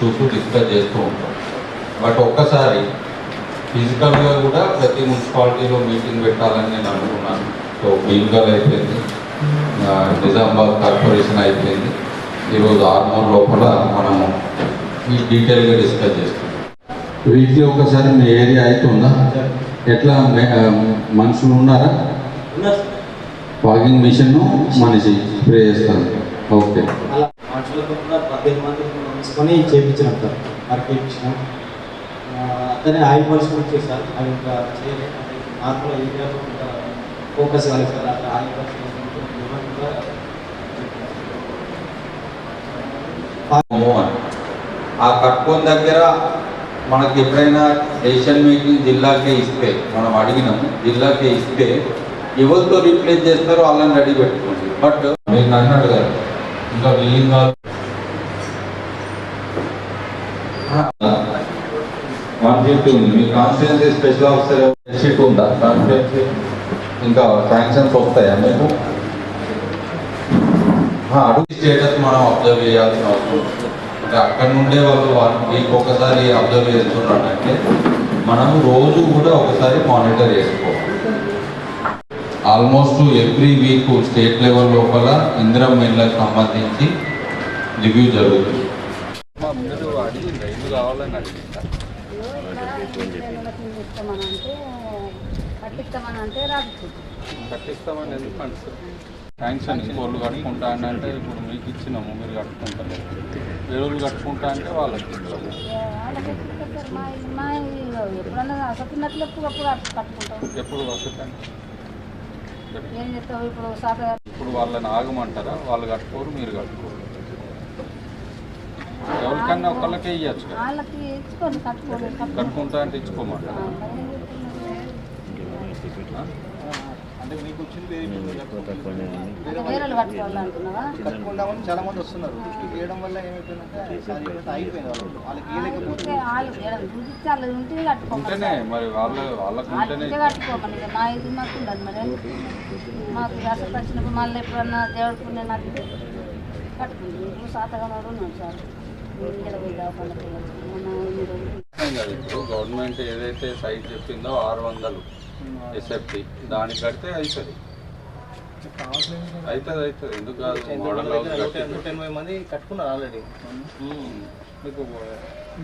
Discuss చేస్తూ ఉంటాం. But ఒక్కసారి ఫిజికల్గా కూడా ప్రతి మున్సిపాలిటీలో మీటింగ్ పెట్టాలని నేను అనుకున్నాను. సో బీన్గల్ అయిపోయింది. నిజామాబాద్ కార్పొరేషన్ అయిపోయింది. ఈరోజు ఆర్మూర్ లోపల మనము ఈ డీటెయిల్గా డిస్కస్ చేస్తాం. వీక్లీ ఒకసారి మీ ఏరియా అవుతుందా ఎట్లా మనుషులు ఉన్నారా? వాకింగ్ మిషన్ మనిషి స్ప్రే చేస్తాను ఓకే. మనుషులతో కూడా పదిహేను మంది తీసుకొని చేయించినాం సార్ వర్క్ చేయించినాం అతనే ఆయిల్ పాలిష్ కూడా చేశారు అది ఇంకా చేయలేదు. అంటే నార్మల్ ఏరియాలో ఇంకా ఫోకస్ కాలేదు సార్. అట్లా ఆయిల్ పాలిష్ ఆ కట్టుకొని దగ్గర మనకి ఎప్పుడైనా డెసిషన్ మేకింగ్ జిల్లాకే ఇస్తే మనం అడిగినాం జిల్లాకే ఇస్తే ఎవరితో రీప్లేస్ చేస్తారో వాళ్ళని రెడీ పెట్టుకోండి. బట్ మీరు నన్ను అడగారు ఇంకా బిల్లింగ్ కాదు ఫిఫ్టీ ఉంది మీ కాన్స్టిట్యున్సీ స్పెషల్ ఆఫీసర్ షీట్ ఉందా? కాన్స్టిట్యున్సీ ఇంకా శాంక్షన్స్ వస్తాయా మీకు? ఆ, అడుగు స్టేటస్ మనం అబ్జర్వ్ చేయాల్సిన అవసరం. ఉంది. అంటే అక్కడ నుండే వాళ్ళు వన్ వీక్ ఒకసారి అబ్జర్వ్ చేస్తున్నారంటే మనం రోజు కూడా ఒకసారి మానిటర్ చేసుకోవాలి. Almost every week state level లోపల ఇందిరం మిల్లకు సంబంధించి రివ్యూ జరుగుతుంది. ఇస్తామనంటే పట్టిస్తామనంటే రాదు కట్టిస్తామని ఎందుకు అంటారు శాంక్షన్ ఇంకోళ్ళు కట్టుకుంటా అని అంటే ఇప్పుడు మీకు ఇచ్చినాము మీరు కట్టుకుంటారు వేరే వాళ్ళు కట్టుకుంటా అంటే వాళ్ళకి ఎప్పుడు కట్టారు? మా ఇల్లు- మా ఇల్లు ఎప్పుడన్నా అసలు ఎప్పుడు అప్పుడు కట్టుకుంటాం ఎప్పుడు వస్తుంది ఏం చేస్తావు ఇప్పుడు సాత ఇప్పుడు వాళ్ళని ఆగమంటారా? వాళ్ళు కట్టుకోరు మీరు కట్టుకోరు. ఎవరికన్నా ఒకళ్ళకే ఇవ్వచ్చు కట్టుకుంటా అంటే ఇచ్చుకోమంటారా? అంటే మీకు వచ్చింది వేరే వాళ్ళు కట్టుకోవాలంటున్నావా? కట్టుకుందామని చాలా మంది వస్తున్నారు. వేయడం వల్ల ఏమైపోయిందంటే వాళ్ళు వాళ్ళకి కట్టుకోమని ఉంటేనే మరి వాళ్ళ వాళ్ళకు వాళ్ళు ఉంటేనే ఉంటే కట్టుకోమని మా ఇది మాకు ఉండదు మరి. మాకు అసలు మళ్ళీ ఎప్పుడన్నా దేవుడికి నాకు కట్టుకుంటాను ఇప్పుడు సాతగా ఉన్నాను సార్. ఇప్పుడు గవర్నమెంట్ ఏదైతే సైట్ చెప్పిందో ఆరు వందలు ఎస్ఎఫ్టీ దానికి కడితే అవుతుంది అవుతుంది అవుతుంది ఎందుకు కాదు? మోడల్ హౌస్ కట్టి నూట ఎనభై మంది కట్టుకున్నారు ఆల్రెడీ. మీకు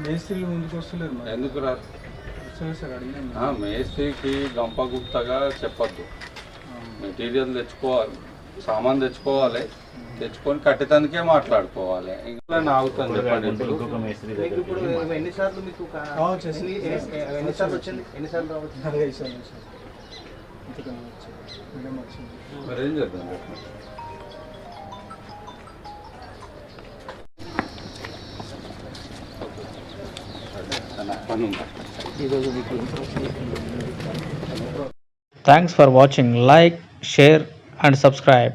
మేస్త్రీలు ముందుకు వస్తలేరు మరి. ఎందుకు రాదు మేస్త్రికి గంపగుప్తగా చెప్పొద్దు. మెటీరియల్ తెచ్చుకోవాలి. సామాన్ తెచ్చుకోవాలి. తెచ్చుకొని కట్టేతందుకే మాట్లాడుకోవాలి. ఇంకా ఆగుతాను చెప్పండి ఇప్పుడు ఎన్నిసార్లు మీకు ఎన్నిసార్లు వచ్చింది? రావచ్చు? మరి చేద్దాం Thanks for watching. Like, share, and subscribe.